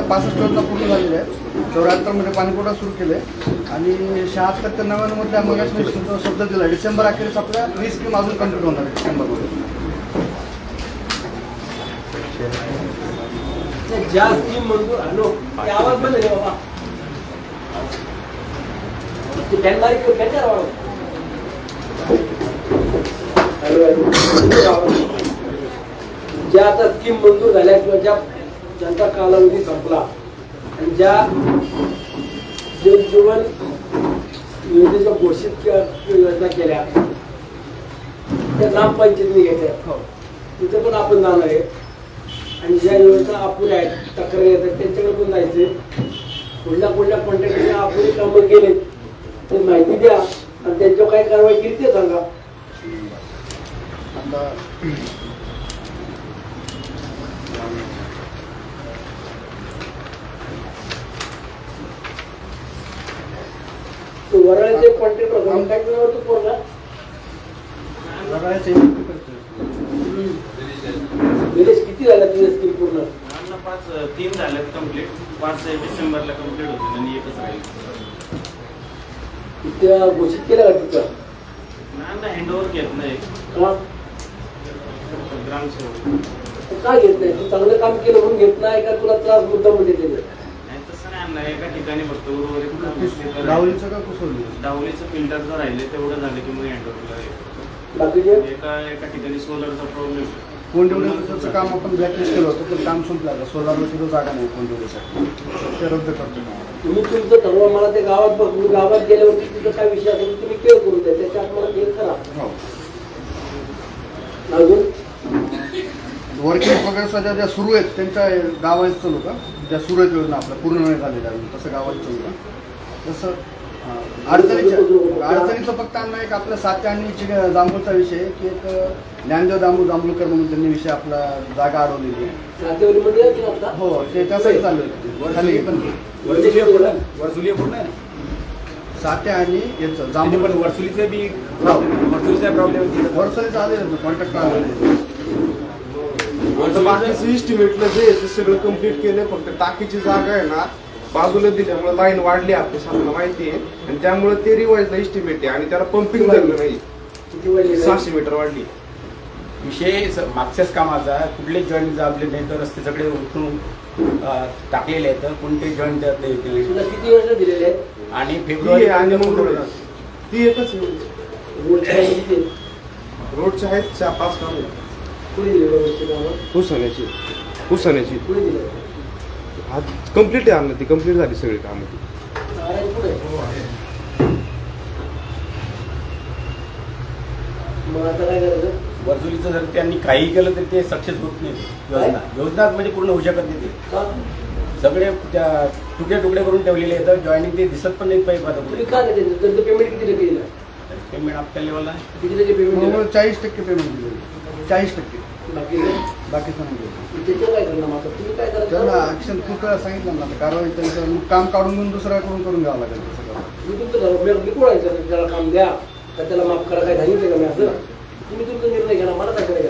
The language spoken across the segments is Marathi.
आपल्या पासष्ट योजना पूर्ण झालेल्या आहेत चौऱ्याहत्तरमध्ये पाणीपुरवठा सुरू केले आणि शहात्तर ते नव्याण्णवमध्ये मगाशी शब्द दिला डिसेंबर अखेरीस आपल्या वीस स्कीम अजून कंप्लीट होणार आहे डिसेंबरमध्ये ज्या स्कीम मंजूर हॅलो ते आवाज बंद आहे बाबा. ज्या आता स्कीम मंजूर झाल्या किंवा ज्या ज्यांचा कालावधी संपला आणि ज्या जल जीवन योजनेच्या घोषित के- योजना केल्या त्या ग्रामपंचायतीने घेतल्या. तिथे पण आपण जाणार आहे. आणि ज्या योजना अपुऱ्या आहेत तक्रारी येतात त्यांच्याकडे पण जायचे कुठल्या कुठल्या कॉन्ट्रॅक्टरने अपुरी कामं केले ते माहिती द्या. आणि त्यांच्यावर काय कारवाई केली ते सांगा. पोरला. निलेश किती झाला तुझ्या स्कीम पूर्ण? पाच तीन झाल्यात कंप्लीट पाच डिसेंबरला कंप्लीट होतील आणि एकच राहील. त्या घोषित केल्या का तिथं? ना हँडओव्हर घेत नाही. का? ग्रामसेवक. का घेत नाही? तू चांगलं काम केलं म्हणून घेत नाही का? तुला त्रास मुद्दा मध्ये दिले आणणार एका ठिकाणी फक्त उर्वरित डावलीचं का कुसवली डावलीचं फिल्टर जर राहिले तेवढं झालं की मग हँडओव्हरला बाकीचे? एका एका ठिकाणी सोलरचा प्रॉब्लेम कोण डेव्हलपचं काम आपण ब्लॅकलिस्ट केलं होतं पण काम संपलं आता. सोलारला सुद्धा जागा नाही कोण डेव्हलपसाठी ते रद्द करतो मी. तुम्ही तुमचं ठरवा मला ते गावात बघ. मी गावात गेल्यावरती तिथं काय विषय असेल तुम्ही क्लिअर करून द्या. त्याच्यात मला क्लिअर करा. हो. अजून? वर्किंग प्रोग्रेसच्या ज्या सुरू आहेत त्यांच्या गावात चालू का? ज्या सुरू आहेत योजना आपल्या पूर्ण नाही झालेल्या अजून तसं गावात चालू का? तसं हां. अडचणीच्या अडचणीचं फक्त आणलं एक आपलं सात्य आणि जांभूळचा विषय की एक ज्ञानदेव दामू जांभूळकर म्हणून त्यांनी विषय आपला जागा अडवलेली आहे? हो ते त्यासाठी चालू आहे खाली पण सात्या आणि याचं जांभूळ पण वरसुलीचं बी वरसुलीचा प्रॉब्लेम वर्षाचे आलेले कॉन्ट्रॅक्ट आलेले आता बाकीचं इस्टिमेटला जे आहे ते सगळं कंप्लीट केलं फक्त टाकीची जागा आहे ना बाजूला दिल्यामुळे लाईन वाढली आपली साधारण माहिती आहे आणि त्यामुळे ते रिवाईजला इस्टिमेट आहे आणि त्याला पंपिंग लागलं नाही किती वाजले? सहाशे मीटर वाढली विषय स- मागच्याच कामाचा कुठले जॉईंट दाबले नाही तर रस्ते सगळे उठून अं, टाकलेले आहेत कोणते जॉईंट देत नाही ते. तुला किती वर्ष दिलेले आहेत आणि ती फेब्रुवारी आणि मग ती एकच आहे. रोडच्या आहे किती? रोडच्या आहेत चार पाच काम कोणी दिले रोडचे कामं? पुसाण्याची पुसाण्याची कोणी दिले आज कंप्लीट आहे आणलं ती कंप्लीट झाली सगळी कामं ती. पुढे मग आता काय करायचं? वरसुलीचं जर त्यांनी काही केलं तर ते सक्सेस होत नाही. योजना. योजना म्हणजे पूर्ण होऊ शकत नाही ते. का? सगळे त्या तुकडे तुकडे करून ठेवलेले आहेत जॉईनिंग ते दिसत पण नाही पाहिजे आता तुम्ही का नाही देत? त्यांचं पेमेंट किती टक्के दिलं? पेमेंट आपल्या लेवलला किती टक्के पेमेंट दिलं? चाळीस टक्के पेमेंट दिले चाळीस टक्के. बाकी त्यांना करणार ऍक्शन खूप वेळा सांगितलं ना कारवाई त्यांचं मग काम काढून घेऊन दुसऱ्याकडून करून घ्यावं लागेल. मी मी लिखवायचं त्याला काम द्या. का त्याला माफ करा? काय सांगितलं का मी असं? तुम्ही तुमचा निर्णय घ्या मला काय करायचं?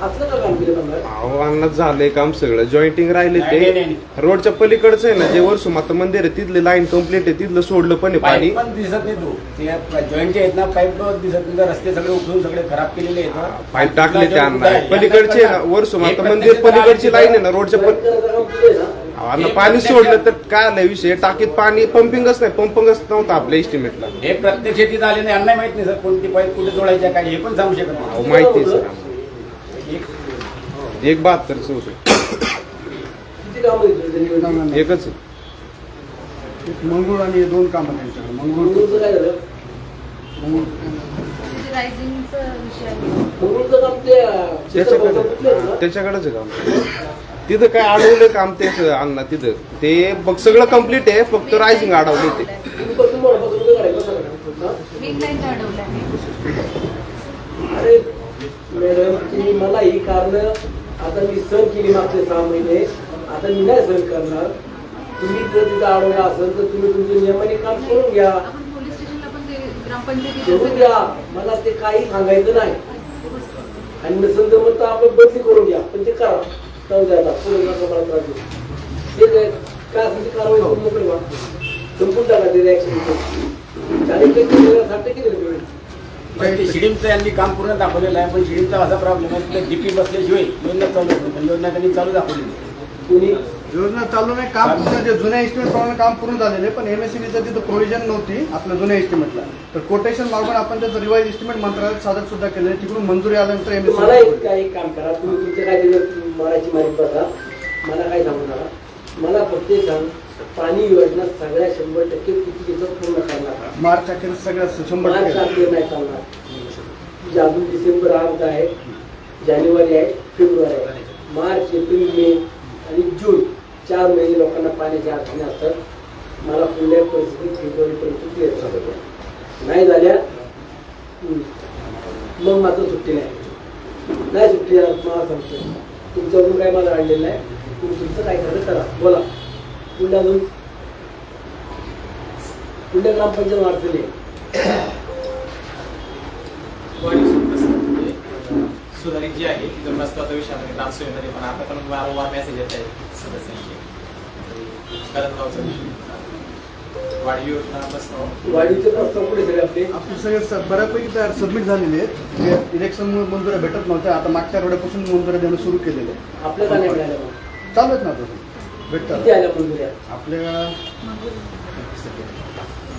का आव्हानात झालंय काम सगळं. जॉईंटिंग राहिले ते. रोडच्या पलीकडचं आहे ना जे वर्षुमाता मंदिर आहे तिथले लाईन कंप्लीट आहे तिथलं सोडलं पण आहे पाणी पाईप पण दिसत नाही तो. ते जॉईंटचे आहेत ना पाईप दिसत नाही. रस्ते सगळे उठून सगळे खराब केलेले आहेत पाईप टाकले मुद्दा आहे, पलीकडचे ना हे मंदिर पलीकडची लाईन आहे ना रोडच्या अन्न पाणी सोडलं तर काय आलंय विषय? टाकीत पाणी पंपिंगच नाही. पंपिंगच नव्हतं आपल्या इस्टिमेटला हे प्रत्येक शेतीत आले नाही माहीत नाही सर कोणती पाईप कुठे जोडायच्या काय हे पण सांगू शकत नाही. अहो, माहिती आहे सर. एक नाही, नाही. एकच आहे. एक मंगूळ आणि हे दोन कामं त्यांच्याकडे काय झालं? त्याच्याकडेच आहे काम तिथं काय अडवलं काम तेच अण्णा तिथं ते बघ सगळं कंप्लीट आहे फक्त रायझिंग अडवले ते. हा? अरे मॅडम मला ही कारण आता मी सहन केली मागचे सहा महिने. आता मी नाही सहन करणार. तुम्ही जर तिथं अडवलं असेल तर तुम्ही तुमच्या नियमाने काम करून घ्या. ते करून द्या. मला ते काही सांगायचं नाही. आणि नसेल तर आपण बदली करून घ्या. पण ते करा. जाऊ द्या आता. पुढे मला त्रास देऊ. हे काय असेल ती कारवाई करून मोकळी व्हा. संपून टाका ते रिॲक्शन चाळीस टक्के साठ टक्के दिलं ते शिडीमचं यांनी काम पूर्ण दाखवलेलं आहे पण शिडीमचा असा प्रॉब्लेम आहे डीपी बसल्याशिवाय योजना चालू. पण योजना त्यांनी चालू दाखवली नाही. कोणी? योजना चालू नाही काम पूर्ण जे जुन्या एस्टिमेट प्रमाणे काम पूर्ण झालेले पण एमएससीबीचं तिथं प्रोव्हिजन नव्हती आपल्या जुन्या एस्टिमेटला तर कोटेशन मागून आपण त्याचं रिवाईज एस्टिमेट मंत्रालयात सादर सुद्धा केले तिकडून मंजुरी आल्यानंतर मला एक एमएससी काय एक काम करा तुम्ही तुमचे काय त्याच्यात मारायची मारी बघा मला काय सांगू नका. मला फक्त एक सांग पाणी योजना सगळ्या शंभर टक्के किती पूर्ण मार्च अखेर सगळ्या शंभर मार्च अखेर नाही चालणार म्हणजे अजून डिसेंबर अर्धा आहे जानेवारी आहे फेब्रुवारी आहे. मार्च एप्रिल मे आणि जून चार महिने लोकांना पाण्याची अडचणी असतात मला पुढल्या परिस्थितीत फेब्रुवारीपर्यंत क्लिअर झालं. नाही झाल्या मग मात्र सुट्टी नाही. नाही सुट्टी आहे, मला सांगतो तुमच्याकडून काय मला आणलेलं नाही तुम्ही तुमचं काय झालं करा. बोला. पुढल्या अजून पुढल्या ग्रामपंचायत अडचणी सुधारित जी आहे ती प्रस्तावाचा विषय आहे. ग्रामसेवेमध्ये पण आता पण वारंवार मेसेज येत आहेत सदस्यांचे. करंजगावचा विषय. वाढीव योजना प्रस्ताव. प्रस्ताव आपले? आपले सगळे स- बऱ्यापैकी तयार सबमिट झालेले आहेत. जे इलेक्शन मंजुऱ्या भेटत नव्हत्या आता मागच्या आठवड्यापासून मंजुऱ्या देणं सुरू केलेले आहे. मिळाल्या. चालू आहेत ना भेटतात. आपल्या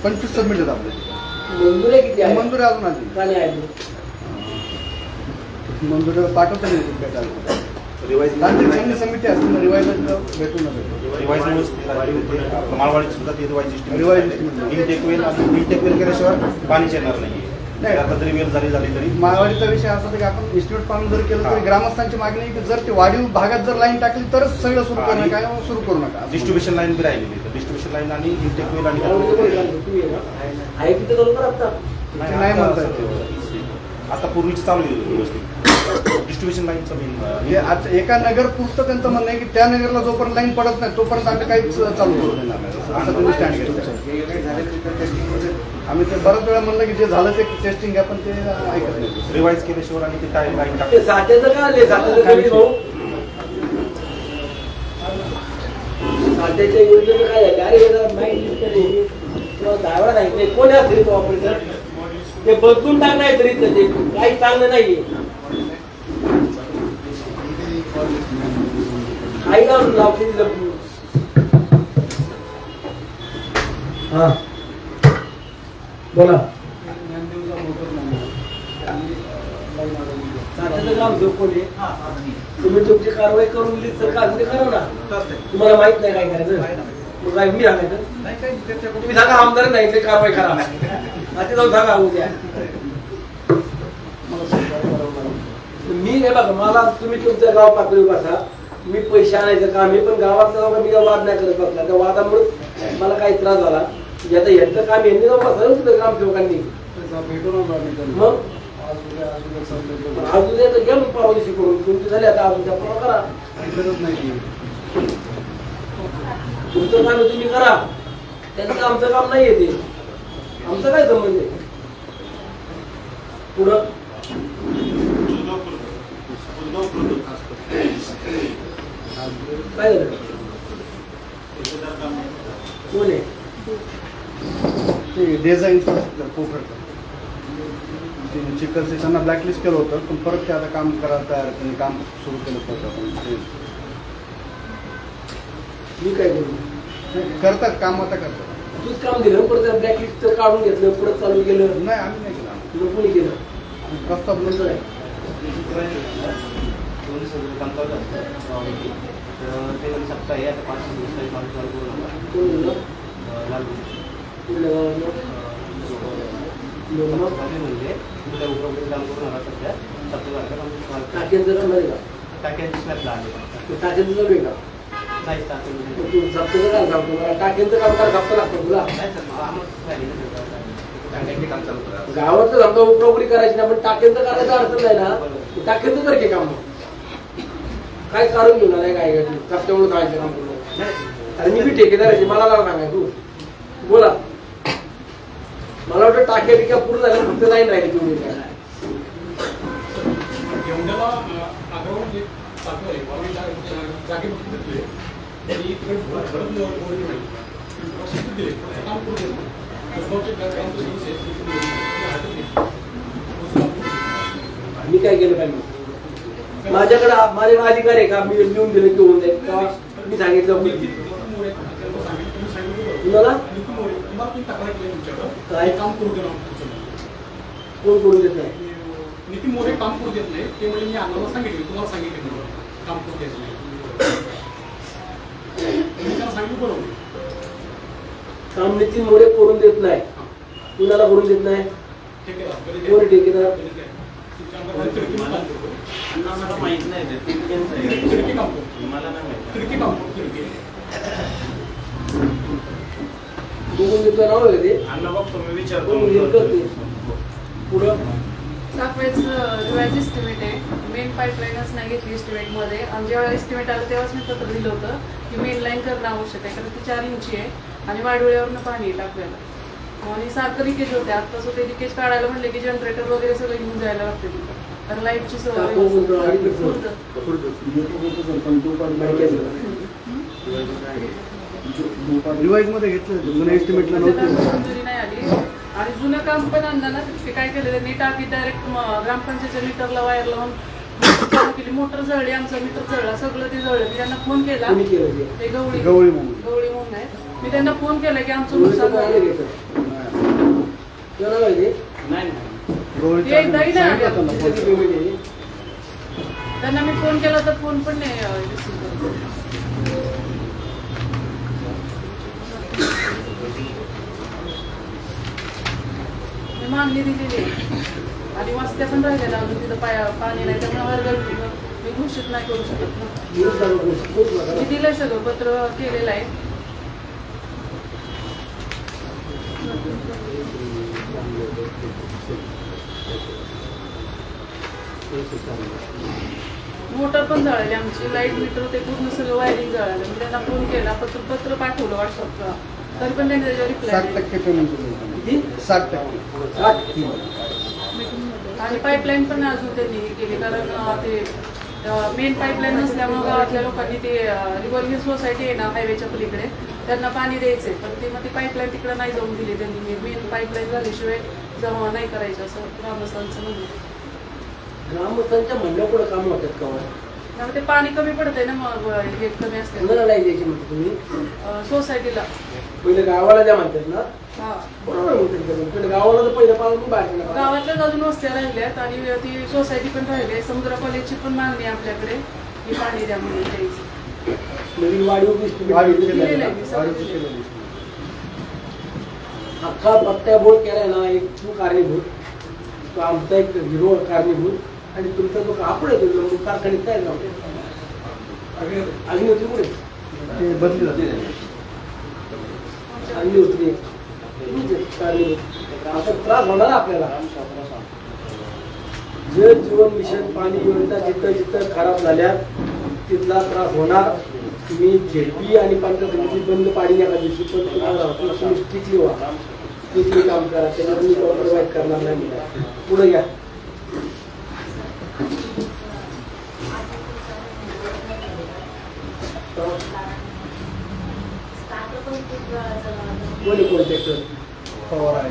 पंचवीस सबमिट आहेत आपले. किती मंजुऱ्या अजून आली. मंजुऱ्या पाठवता नाही समिती रिवाईज भेटून ना भेटू सुद्धा ते रिवाईज केल्याशिवाय पाणीच येणार नाही नाही. आता झाली झाली तरी. माळवाडीचा विषय असा की आपण इन्स्टिट्यूट पाहून जर केलं तरी हा. ग्रामस्थांची मागणी की जर ते वाढीव भागात जर लाईन टाकली तरच सगळं सुरू करणं आणि काय सुरू करू नका. डिस्ट्रीब्युशन लाईन बी राहिलेली डिस्ट्रीब्युशन लाईन आणि इंटेक आणि आता ते नाही म्हणता येत आता पूर्वीची चालू आहे व्यवस्थित डिस्ट्रीब्युशन लाईनचं हे मेन आता एका नगर पुस्तक त्यांचं म्हणणं आहे की त्या नगरला जोपर्यंत लाईन पडत नाही तोपर्यंत आम्ही काहीच चालू करू देणार असं- स्टँड घेतलं आम्ही ते बऱ्याच वेळा म्हणलं की जे झालं ते टेस्टिंग आहे पण ते ऐकत नाही. रिवाईज केल्याशिवाय आणि ते टाईम लाईन टाकते साठ्याच्या योजनेचं काय आहे? अरे हे वेळा नाही कोण असेल तो ऑपरेटर ते बदलून टाकणार तरी ते. काही चांगलं नाहीये. काही लावून लावते. हा. बोला. साठ्याचं काम आहे तुम्ही तुमची कारवाई करून दिली तर का ते करा ना. तुम्हाला माहीत नाही काय करायचं. मग काय मी सांगायचं? तुम्ही सांगा आमदार नाही ते कारवाई करा. आता जाऊन सांगा उद्या मी हे बघा मला तुम्ही तुमच्या गाव पातळी बसा. मी पैसे आणायचं काम आहे पण गावात जाऊन मी वाद नाही करत बसला त्या वादामुळे मला काही त्रास झाला. की आता यांचं काम यांनी जाऊन बसायला तिथं ग्रामसेवकांनी मग आज उद्या तर घ्या मग परवा दिवशी करून तुमची झाली आता आज उद्या परवा करा. तुमचं काम तुम्ही करा त्यांचं आमचं काम नाही ते आमचं काय संबंध आहे पुढं. काय झालं? कोण आहे? ते डिझाईन पोखरचं ते चिकलचे त्यांना ब्लॅकलिस्ट केलं होतं पण परत ते आता काम करायला तयार. त्यांनी काम सुरू केलं होतं ते मी काय करू नाही, करतात काम आता करतात. तूच काम दिलं परत ब्लॅकलिस्ट काढून घेतलं पुढे चालू केलं. नाही आम्ही नाही केलं. तुला कोणी केलं? आम्ही प्रस्ताव नंतर आहे. कोण दिलं? कुठल्या गावाला? लोणंद? टाक्यांचं काम नाही का? ते टाक्यांचं चालू तू काम लागतं तुला. गावातलं समजा उपनोकरी करायची ना पण टाक्यांचं करायचं अडचण नाही ना. टाक्यांचं की काम. काय काढून घेऊन आलाय काय काय तू सप्त्यामुळे करायचं काम तुला आणि मी बी ठेकेदार मला लावा सांगाय तू. बोला. मला वाटतं टाक्या टिक्या पूर्ण झाल्या फक्त लाईन राहिली तुम्ही टाकलं मी काय केलं पाहिजे माझ्याकडे माझे अधिकार आहे का? मी लिहून दिलं की होऊन जाईल. का मी सांगितलं. तुम्हाला? तक्रार केली काय? हे काम करू देणार तुमचं? कोण करून देत नाही? नितीन मोरे काम करू देत नाही. ते म्हणजे मी अण्णाला सांगितले. तुम्हाला सांगितले म्हणून काम करू द्यायचं नाही. मी त्यांना सांगितलं बरोबर. काम नितीन मोरे करून देत नाही. कुणाला करून देत नाही? ठेकेदार कोण ठेकेदार. मला माहीत नाही. मला नाही माहीत. खिडकी काम करतो खिडकी बघून देतो नाव आहे ते? अण्णा बघतो मी विचारतो. करते पुढं? आहे. मेन पाईपलाईनच नाही घेतली एस्टिमेटमध्ये आणि जेव्हा एस्टिमेट आलं तेव्हाच मी पत्र दिलं होतं की मेन लाईन करणं आवश्यक आहे कारण ती चार इंची आहे आणि वाडवळ्यावरनं पाणी टाकलेलं. आणि सारखं लिकेज होते. आत्ताच ते लिकेज काढायला म्हणले की जनरेटर वगैरे सगळं घेऊन जायला लागते तिथं. कारण लाईटची सवय खुर्द. रिवाईजमध्ये घेतलं जुन्या एस्टिमेटला मंजुरी नाही आली. आणि जुनं काम पण आणलं ना ते काय केलं त्यांनी टाकी डायरेक्ट ग्रामपंचायतच्या मीटरला वायर लावून मोटर चालू केली. मोटर जळली आमचा मीटर जळला सगळं ते जळलं. मी त्यांना फोन केला. कोणी केलं ते? गवळी. गवळी म्हणून. गवळी म्हणून आहेत मी त्यांना फोन केला की आमचं नुकसान झालं. आहे ते एकदाही नाही आहे त्यांना. मी फोन केला तर फोन पण नाही अं, receive करत. मी मागणी दिलेली आहे. आणि वस्त्या पण राहिलेल्या अजून तिथं पाया पाणी नाही त्यामुळे हरगळ मी घोषित नाही करू शकत. मी दिलंय सगळं पत्र केलेलं आहे. मोटर पण जळाली आमची लाइट मीटर ते पूर्ण सगळं वायरिंग जळालं. मी त्यांना फोन केला पत्र पत्र पाठवलं व्हॉट्सअपला तरी पण त्यांनी त्याच्यावर रिप्लाय किती? साठ टक्के. साठ आणि पाईपलाईन पण अजून त्यांनी हे केली कारण ते मेन पाईपलाईन नसल्यामुळे गावातल्या लोकांनी ते रिव्हॉल्विंग सोसायटी आहे ना हायवेच्या पलीकडे त्यांना पाणी द्यायचंय. पण ते मग ती पाईपलाईन तिकडे नाही जाऊन दिली त्यांनी. मेन पाईपलाईन झाल्याशिवाय जमा नाही करायचं असं ग्रामस्थांचं म्हणणं ग्रामस्थांच्या म्हणण्या पुढे काम होतात का? त्यामुळे ते पाणी कमी पडतंय ना मग हे कमी असते कोणाला नाही द्यायची म्हणते तुम्ही? सोसायटीला पहिले गावाला द्या म्हणतात ना. हा. बरोबर का? पहिले गावाला तर पहिलं पासून बाहेर. गावातल्याच अजून वस्त्या राहिल्यात आणि ती सोसायटी पण राहिली आहे. समुद्र कॉलेजची पण मागणी आहे आपल्याकडे. की पाणी द्या म्हणून द्यायचं नवीन वाढीव दिली केलेलं आहे. आहे, आहे. अख्खा बोर्ड केलाय ना एक तू कारणीभूत. तो आमचा एक हिरो कारणीभूत. आणि तुमचा तो कापड आहे तो कारखान्यात काय नाव अग्निहोत्री. कुठे? ते बदली म्हणजे असा त्रास होणार आपल्याला. जल जीवन मिशन पाणी योजना जिथं जिथं खराब झाल्या तिथला त्रास होणार. तुम्ही झेडपी आणि पंचायत समिती बंद पाडी एका दिवशी पण तुम्हाला तुम्ही स्ट्रिक्टली व्हा स्ट्रिक्टली काम करा त्याच्यावर मी कॉम्प्रोमाइज करणार नाही. पुढे घ्या कोणी कॉन्ट्रॅक्टर पवार आहे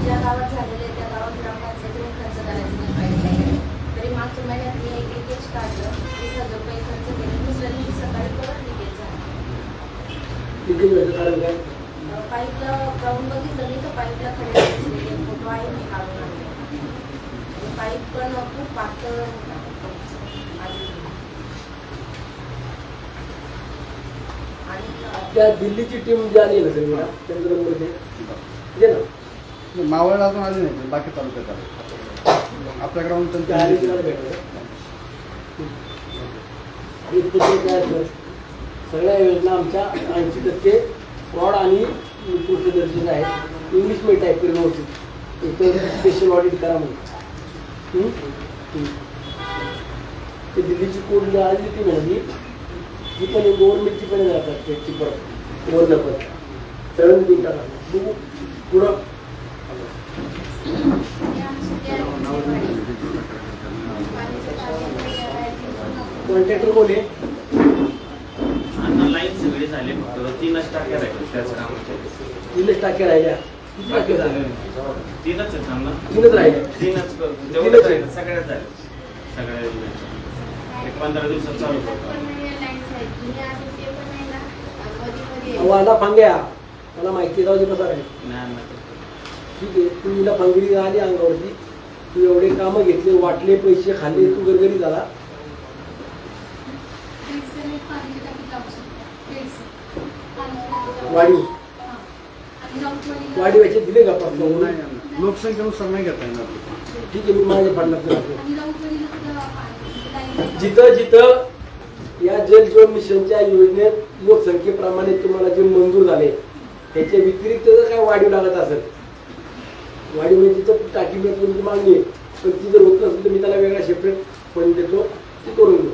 ज्या गावात झालेले त्या गावात खर्च करायचं नाही पाहिजे तरी मागच्या महिन्यात मी एक लिकेज काढलं वीस हजार रुपये खर्च केले दुसऱ्या दिवशी सकाळी परत लिकेज झालं पाईपला जाऊन बघितलं नाही तर पाईपला खडे फोटो आहे मी काढून आणले. पाईप पण खूप पातळ होता. आणि आणि त्या दिल्लीची टीम जी आली ना सगळी ना त्यांचा नंबर ना? मावळ अजून आली नाही बाकी तालुक्यात आले. आपल्या ग्राउंड त्या आली भेटलं. सगळ्या योजना आमच्या ऐंशी टक्के फ्रॉड आणि कृषदर्शन आहेत इंग्लिशमध्ये टाईप करून होती. इथं स्पेशल ऑडिट करा म्हणून. ते दिल्लीची कोड जी आली ती म्हणजे ती पण गव्हर्नमेंटची पण जातात त्याची परत वरनं पण. देऊन टाका बघू पुढं. कॉन्ट्रॅक्टर कोण आहे? आता लाईन सगळे झाले फक्त तीनच टाक्या राहिले त्याच कामाचे तीनच टाक्या राहिल्या. किती टाके झाले. तीनच आहेत ना तीनच राहिल्या. तीनच तेवढंच. राहिलं. सगळ्यात झाले. सगळ्या. एक पंधरा दिवसात चालू करतो आता फांग्या. मला माहिती जाऊ दे कसा आहे. ठीक आहे तू हिला फांगडी आली अंगावरती. तू एवढे कामं घेतले वाटले पैसे खाल्ले तू गरगरी झाला. वाढीव. वाढीव याचे दिले का पाच. लोकसंख्येनुसार नाही घेता येणार ठीक आहे मी माझ्या पडणार जिथं जिथं या जल जीवन मिशनच्या योजनेत लोकसंख्येप्रमाणे तुम्हाला जे मंजूर झाले त्याच्या व्यतिरिक्त जर काय वाढीव लागत असेल वाढीव म्हणजे तर टाकी मिळत मागणी पण ती जर होत नसेल तर मी त्याला वेगळा सेपरेट पण देतो ती करून घेऊ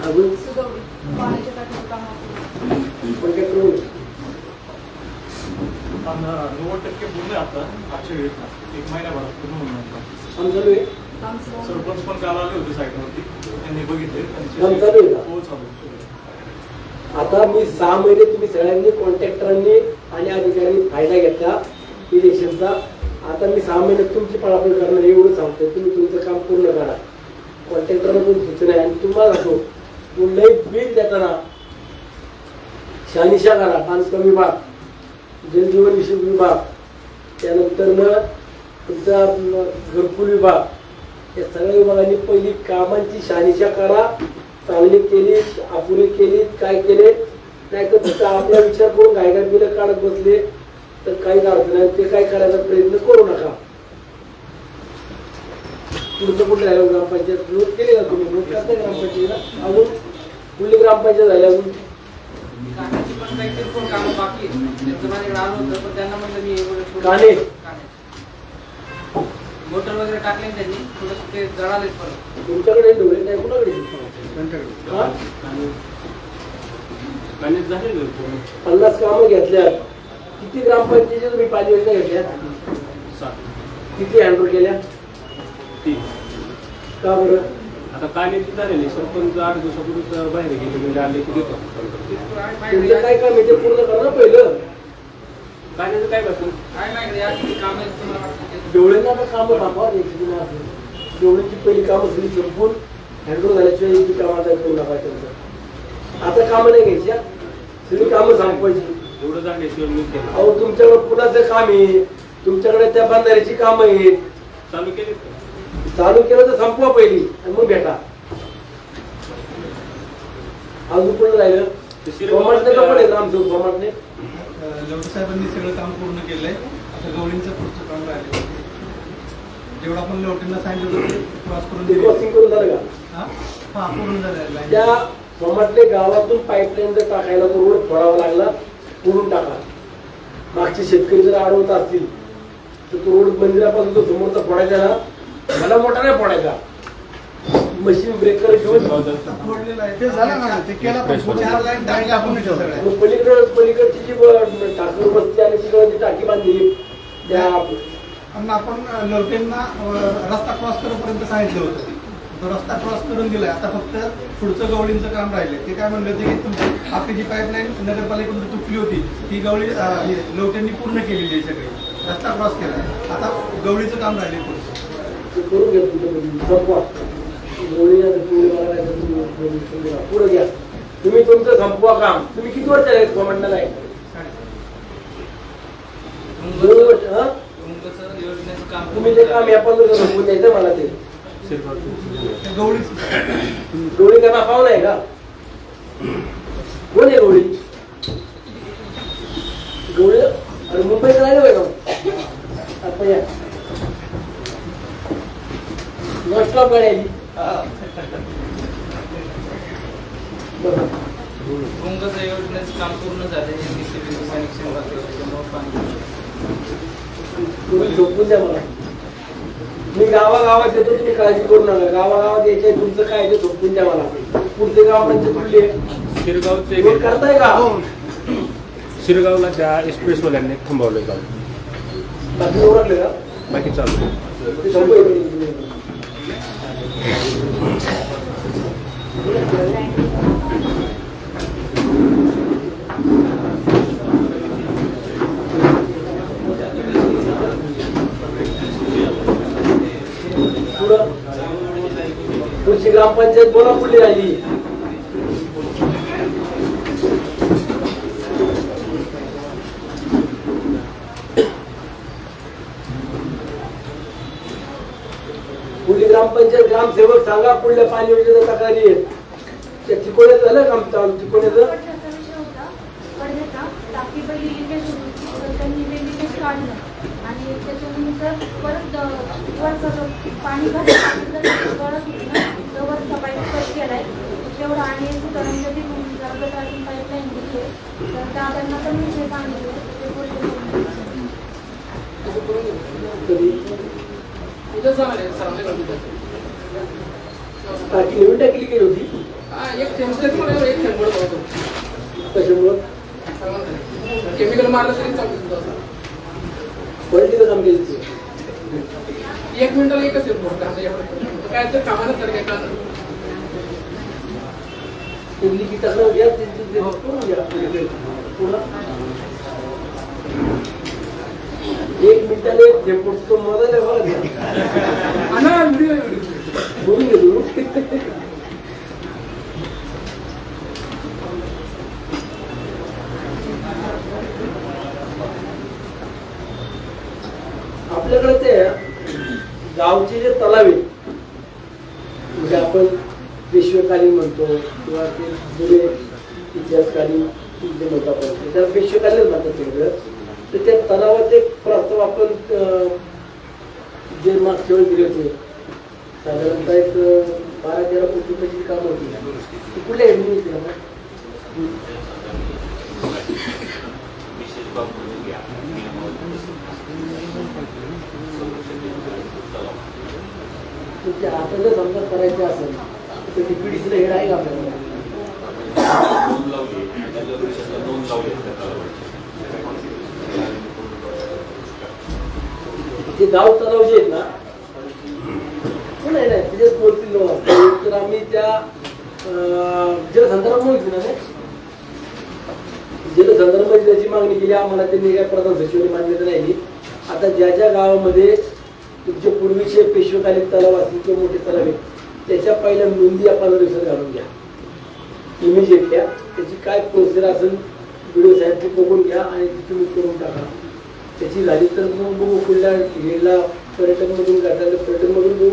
अजून पाण्याच्या टाकीचं काम आपण पण काय करू नव्वद टक्के पूर्ण आहे आता आजच्या वेळेत एक महिन्याभरात पूर्ण होऊन जाईल. काम चालू आहे काम सुरू सरपंच पण काल आले होते साईटवरती त्यांनी बघितले काम चालू आहे का? हो. आता मी सहा महिने तुम्ही सगळ्यांनी कॉन्ट्रॅक्टरांनी आणि अधिकाऱ्यांनी फायदा घेतला इलेक्शनचा. आता मी सहा महिन्यात तुमची पळापळ करणार एवढं सांगतो तुम्ही तुमचं काम पूर्ण करा. कॉन्ट्रॅक्टरला पण सूचना आहे? आणि तुम्हाला असो कुठलंही बिल देताना शहानिशा करा बांधकाम विभाग जलजीवन मिशन विभाग. त्यानंतर तुमचा अं, घरकुल विभाग. या सगळ्या विभागांनी पहिली कामांची शहानिशा करा. चांगली केली अपुरी केली काय केले नाही तर फक्त आपला विचार करून गायगार बिलं काढत बसले तर काही अडचण नाही. ते काय करायचा प्रयत्न करू नका. पुढचं कुठलं आहे ग्रामपंचायत? नोट केली का तुम्ही? नोट करताय ग्रामपंचायतीला? अजून? कुठली ग्रामपंचायत झाली अजून? पण काही किरकोळ कामं बाकी पण त्यांना म्हणलं मी काने? मोटर वगैरे टाकले त्यांनी थोडस ते जळालेच परत तुमच्याकडे डोळे नाही कुणाकडे हा? गणेश झाले ना पूर्ण. पन्नास कामं घेतल्यात. किती ग्रामपंचायती तुम्ही पाणी योजना घेतल्यात? सात. किती हँडल केल्या? तीन. का बरं? आता काय नाही झालेली सरपंच आठ दिवसापूर्वी बाहेर गेले म्हणजे आले की देतो. तुमचं काय काम आहे ते पूर्ण करा ना पहिलं. काय नाही काय बसून काय माहिती या किती काम आहेत तुम्हाला वाटतं ते डोळ्यांना का कामं थांबवा डोळ्यांची पहिली कामं सगळी संपून हँडल झाल्याशिवाय ही कामं आता करू नका त्यांचं आता कामं नाही घ्यायची हा. सगळी कामं संपवायची. एवढं झाल्याशिवाय मी केलं अहो तुमच्याकडे पुलाचं काम आहे तुमच्याकडे त्या बांधाऱ्याची कामं आहेत. चालू केले चालू केलं तर संपवा पहिली आणि मग भेटा. अजून कोण राहिलं? पण आहे आमचं सोमाटणे लवकर साहेबांनी सगळं काम पूर्ण केलंय. आता गवळींचं पुढचं काम राहिलं जेवढं आपण लवटींना सांगितलं क्रॉस करून दिले. क्रॉसिंग करून झालं का? हा? हा पूर्ण झालं. त्या सोमाटणे गावातून पाईपलाईन जर टाकायला तो रोड फोडावा लागला पुरून टाका. मागचे शेतकरी जर अडवत असतील तर तो रोड मंदिरापासून तो समोरचा फोडायचा ना? मला मोठा नाही फोडायचा. मशीन ब्रेकर घेऊन फोडलेलं आहे. ते झालं ना ते केलं पण चार आपण सगळ्या. मग पलीकडे पलीकडची जी ब- टाकर बसते आणि तिकडे जी टाकी बांधली त्या आणि आपण लवटेंना रस्ता क्रॉस करूपर्यंत सांगितलं होतं. तो रस्ता क्रॉस करून दिलाय आता फक्त पुढचं गवळींचं काम राहिले ते काय म्हणले होते की तुमची आपली जी पाईपलाईन नगरपालिकेकडून तुटली होती ती गवळी लवटेंनी पूर्ण केलेली आहे सगळी. रस्ता क्रॉस केलाय आता गवळीचं काम राहिले पुढचं. गोळी तुम्ही. पुढं घ्या. तुम्ही तुमचं संपवा काम. तुम्ही किती वर्ष आहेत कमांडला आहे? दोन वर्ष हा तुम्ही ते काम या पंधरा संपवून द्यायचं मला ते. गवळीच गवळी का पाहुणा आहे का? कोण आहे गवळी गवळी अरे मुंबईत राहिलं का? आता या. नॉनस्टॉप गाडी आली तुमचं योजनेचं काम पूर्ण झालं तुम्ही झोपून द्या मला मी गावागावात येतो तुम्ही काळजी करू नका. गावागावात यायचे तुमचं काय ते झोपून द्या मला. पुढचे गाव म्हणजे कुठले? शिरगावचे करताय का? शिरगावला त्या एक्सप्रेसवाल्यांनी थांबवलं गाव. बाकी ओळखले का? बाकी चालू आहे. ते संपलं. पुढं पुढची ग्रामपंचायत बोला पुढली राहिली? पुढली ग्रामपंचायत ग्रामसेवक सांगा पुढल्या पाणी योजनेच्या तक्रारी आहेत? त्या चिकोण्याचं झालं काम काम चिकोण्याचं पडद्याचा विषय होता पडद्याचा टाकी पहिली लिकेज होती तर त्यांनी ते लिकेज काढलं आणि त्याच्यानंतर परत अ, वरचा जो पाणी घातलं गळत होती ना तर वरचा पाईप कट केलाय तेवढा आणि सुतारांच्या तिथून जरा गटातून पाईपलाईन दिली तर त्या त्यांना पण विषय सांगितले ते बोलले कधी इथं जाणार आहे सर आमच्या गावी. टाकी नवीन टाकी लिकेज होती हा, एक म्हणून एक थेंबड होतो त्याच्यामुळं केमिकल मारलं तरी चालतं सुद्धा असं. क्वालिटीचं काम केलं ते. एक मिनिटाला एकच येत आमच्या. काय तर कामाला तर काय कारण कुठली की तक्रार घ्या एक आहे बघा घ्या. आणा व्हिडिओ बोलून घेतो आपल्याकडे ते गावचे जे तलाव आहेत म्हणजे आपण पेशवेकालीन म्हणतो किंवा ते जुने इतिहासकालीन जे म्हणतो आपण. त्याला पेशवेकालीन म्हणतात सगळं. तर त्या तलावात एक प्रस्ताव आपण जे मागच्या वेळी दिले होते साधारणतः एक बारा तेरा कोटी रुपयाची काम होती ती कुठल्या हेडून होती तर आता जर समजा करायचं असेल तर डीपीडीसीला हेड आहे का आपल्याला. ते गाव तलाव जे आहेत ना नाही नाही तिथेच बोलतील तर आम्ही त्या अं, जलसंधारण माहिती ना नाही? जलसंधारण योजनेची मागणी केली आम्हाला त्यांनी काय प्रधान सचिवांनी मान्यता नाही आता ज्या ज्या गावामध्ये तुमचे पूर्वीचे पेशवेकालीन तलाव असतील किंवा मोठे तलाव आहेत त्याच्या पहिल्या नोंदी आपण दिवसात घालून घ्या इमिजिएट घ्या त्याची काय प्रोसेस असेल व्हिडिओ साहेब ती बघून घ्या आणि तुम्ही करून टाका. त्याची झाली तर मग बघू पुढल्या हेडला पर्यटनमधून घेता पर्यटनमधून घेऊ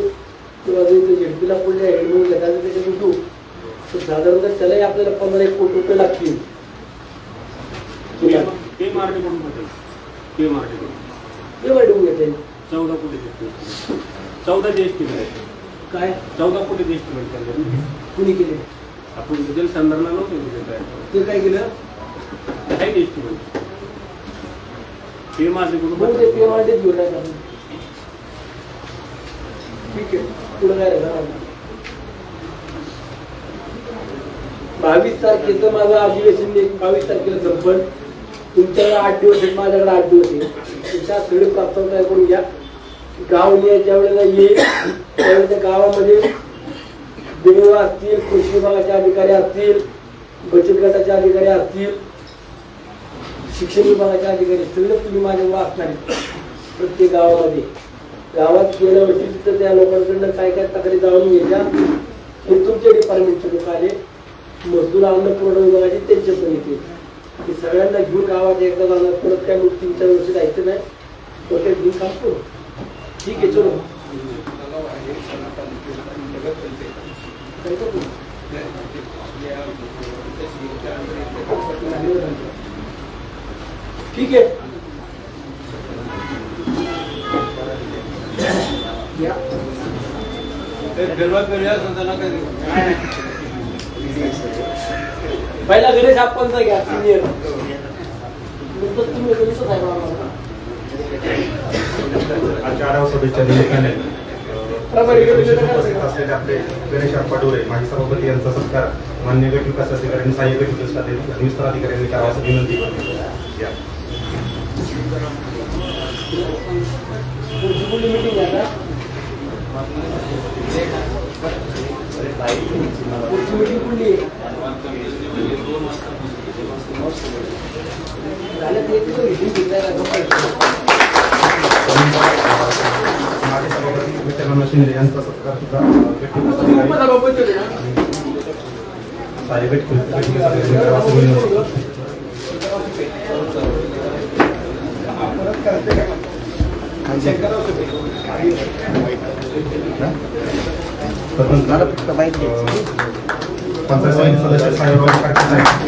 किंवा जर झेडपीला पुढल्या हेडमधून तर त्याच्यातून घेऊ तर साधारणतः त्यालाही आपल्याला पंधरा एक कोटी रुपये लागतील. चौदा कोटी चौदा जी एस टी काय? चौदा कोटी जी एस टी कुणी केले? आपण जल संदर्भाला नव्हते तिथे ते काय. केलं आहे जी एस टी मध्ये ते कडून मग ते घेऊन राहिला ठीक आहे. पुढे काय बावीस तारखेचं माझं अधिवेशन बावीस तारखेला संपण तुमच्याकडे आठ दिवस आहेत माझ्याकडे आठ दिवस आहे तुमच्या सगळे प्राप्त काय करून घ्या. गाव ज्या वेळेला येईल त्यावेळेला त्या गावामध्ये बिडो असतील कृषी विभागाचे अधिकारी असतील बचत गटाचे अधिकारी असतील शिक्षण विभागाचे अधिकारी सगळे तुम्ही माझ्या असणार प्रत्येक गावामध्ये. गावात गेल्या वर्षी तिथं त्या लोकांकडनं काय काय तक्रारी जाणून घ्यायच्या हे तुमच्या डिपार्टमेंटचे लोक आले. मजदूर अन्न पुरवठा विभागाचे त्यांचे पण येते. हे सगळ्यांना घेऊन गावात एकदा जाणार परत काय मग तीन चार वर्ष जायचं नाही. डोक्यात घेऊन काम करू. ठीक आहे चलो. ठीक आहे या पहिला गणेश आपणचा घ्या सिनियर नंतर तुम्ही गणेश साहेब आम्हाला. आजच्या आढावा सभेच्या निमित्ताने उपस्थित असलेले आपले गणेश पाटोरे माजी सभापती यांचा सत्कार मान्य गट विकास अधिकाऱ्यांनी सहाय्यक गट विकास अधिकारी विस्तार अधिकाऱ्यांनी करावा असं विनंती. या. तिथं शिंदे यांचा सत्कार सुद्धा पंचायत समिती सदस्य साहेब